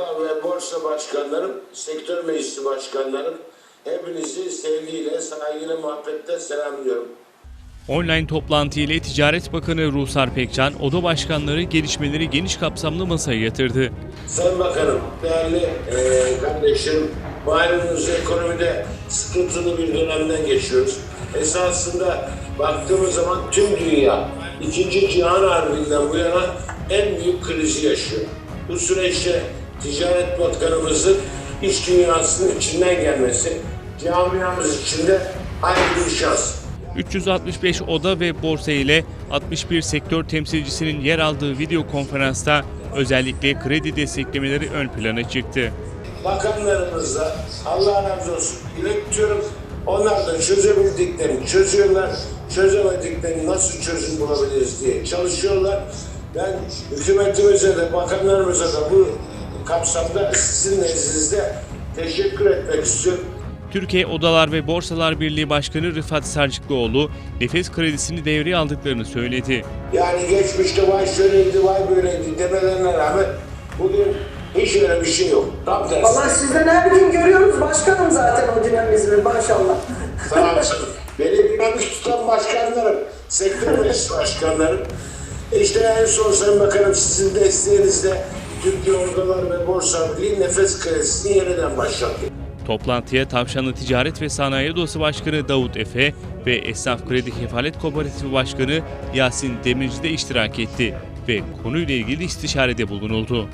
oda ve borsa başkanlarım, sektör meclisi başkanlarım, hepinizi sevgiyle, saygıyla, muhabbetle selamlıyorum. Online toplantı ile Ticaret Bakanı Ruhsar Pekcan, oda başkanları gelişmeleri geniş kapsamlı masaya yatırdı. Sayın Bakanım, değerli eee kardeşim, malumunuz ekonomide sıkıntılı bir dönemden geçiyoruz. Esasında baktığımız zaman tüm dünya ikinci Cihan Harbi'nden bu yana en büyük krizi yaşıyor. Bu süreçte Ticaret Bakanımızın iş dünyasının içinden gelmesi, camiamız için de ayrı bir şans. 365 oda ve borsa ile 61 sektör temsilcisinin yer aldığı video konferansta özellikle kredi desteklemeleri ön plana çıktı. bakanlarımızla Allah razı olsun iletiyorum. Onlar da çözebildiklerini çözüyorlar. Çözemediklerini nasıl çözüm bulabiliriz diye çalışıyorlar. Ben hükümetimize de bakanlarımıza da bu kapsamda sizin nezdinizde teşekkür etmek istiyorum. Türkiye Odalar ve Borsalar Birliği Başkanı Rıfat Sarcıklıoğlu, nefes kredisini devreye aldıklarını söyledi. Yani geçmişte vay şöyleydi, vay böyleydi demelerine rağmen bugün hiç öyle bir şey yok. Tam tersi. Ama sizden her gün görüyoruz başkanım zaten o dinamizmi maşallah. Sağ olsun. Beni dinamik tutan başkanlarım, sektör meclis başkanlarım. İşte en son Sayın Bakanım sizin desteğinizle Türkiye Odalar ve Borsa Birliği nefes kredisini yeniden başlattı. Toplantıya Tavşanlı Ticaret ve Sanayi Odası Başkanı Davut Efe ve Esnaf Kredi Kefalet Kooperatifi Başkanı Yasin Demirci de iştirak etti ve konuyla ilgili istişarede bulunuldu.